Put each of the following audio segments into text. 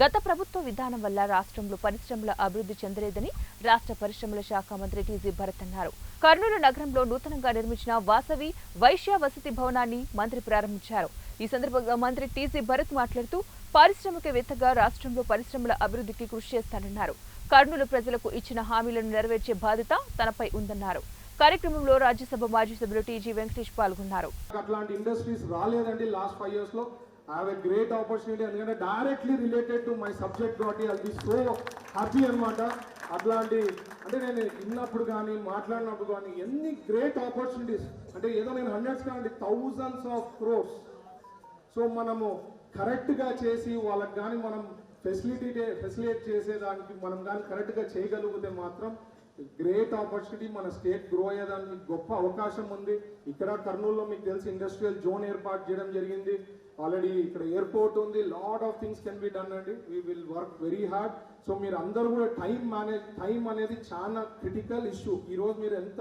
గత ప్రభుత్వ విధానం వల్ల రాష్ట్రంలో పరిశ్రమల అభివృద్ధి చెందలేదని రాష్ట్ర పరిశ్రమల శాఖ మంత్రి టీజీ భరత్ అన్నారు. కర్నూలు నగరంలో నూతనంగా నిర్మించిన వాసవి వైశ్య వసతి భవనాన్ని మంత్రి ప్రారంభించారు. ఈ సందర్భంగా మంత్రి టీజీ భరత్ మాట్లాడుతూ పారిశ్రామికవేత్తగా రాష్ట్రంలో పరిశ్రమల అభివృద్ధికి కృషి చేస్తానన్నారు. కర్నూలు ప్రజలకు ఇచ్చిన హామీలను నెరవేర్చే బాధ్యత తనపై ఉందన్నారు. కార్యక్రమంలో రాజ్యసభ మాజీ సభ్యులు టీజీ వెంకటేష్ పాల్గొన్నారు. అట్లాంటి ఇండస్ట్రీస్ రాలేదండి లాస్ట్ ఫైవ్ ఇయర్స్లో హ్యావ్ ఎ గ్రేట్ ఆపర్చునిటీ ఎందుకంటే directly related to my subject కాబట్టి అది బి సో హ్యాపీ అనమాట అట్లాంటి అంటే నేను విన్నప్పుడు కానీ మాట్లాడినప్పుడు కానీ ఎన్ని గ్రేట్ ఆపర్చునిటీస్ అంటే ఏదో నేను హండ్రెడ్స్ కాదండి థౌజండ్స్ ఆఫ్ క్రోర్స్ సో మనము కరెక్ట్గా చేసి వాళ్ళకి కానీ మనం ఫెసిలిటీ ఫెసిలిటేట్ చేసేదానికి మనం కానీ కరెక్ట్గా చేయగలిగితే మాత్రం గ్రేట్ ఆపర్చునిటీ మన స్టేట్ గ్రో అయ్యేదానికి గొప్ప అవకాశం ఉంది. ఇక్కడ కర్నూలులో మీకు తెలిసి ఇండస్ట్రియల్ జోన్ ఏర్పాటు చేయడం జరిగింది. ఆల్రెడీ ఇక్కడ ఎయిర్పోర్ట్ ఉంది. Lot of things can be done అండి. We will work very hard so మీరు అందరూ కూడా టైం మేనేజ్ టైం అనేది చాలా క్రిటికల్ ఇష్యూ ఈరోజు మీరు ఎంత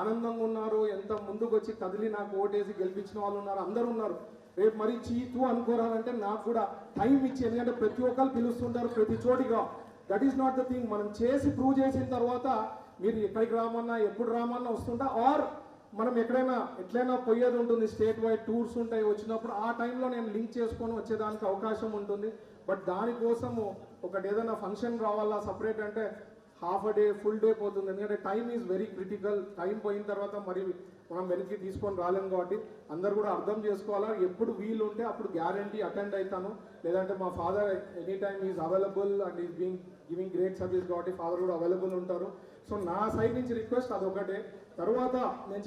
ఆనందంగా ఉన్నారు ఎంత ముందుకు వచ్చి కదిలి నాకు ఓటేసి గెలిపించిన వాళ్ళు ఉన్నారు అందరూ ఉన్నారు. రేపు మరి చీతు అనుకోరాలంటే నాకు కూడా టైం ఇచ్చి ఎందుకంటే ప్రతి ఒక్కరు పిలుస్తుంటారు ప్రతి చోటిగా. That is not the thing మనం చేసి ప్రూవ్ చేసిన తర్వాత మీరు ఎక్కడికి రామన్నా ఎప్పుడు రామన్నా వస్తుంటా ఆర్ మనం ఎక్కడైనా ఎట్లయినా పోయేది ఉంటుంది స్టేట్ వైడ్ టూర్స్ ఉంటాయి వచ్చినప్పుడు ఆ టైంలో నేను లింక్ చేసుకొని వచ్చేదానికి అవకాశం ఉంటుంది. బట్ దానికోసము ఒకటి ఏదైనా ఫంక్షన్ రావాలా సపరేట్ అంటే half a day full day పోతుంది. ఎందుకంటే time is very critical. Time పోయిన తర్వాత మరి మనం వెనక్కి తీసుకొని రాలేము కాబట్టి అందరు కూడా అర్థం చేసుకోవాలా. ఎప్పుడు వీలు ఉంటే అప్పుడు గ్యారంటీ అటెండ్ అవుతాను లేదంటే మా father any time is available and is being giving great service కాబట్టి ఫాదర్ కూడా అవైలబుల్ ఉంటారు. సో నా సైడ్ నుంచి రిక్వెస్ట్ అదొకటే. తర్వాత నేను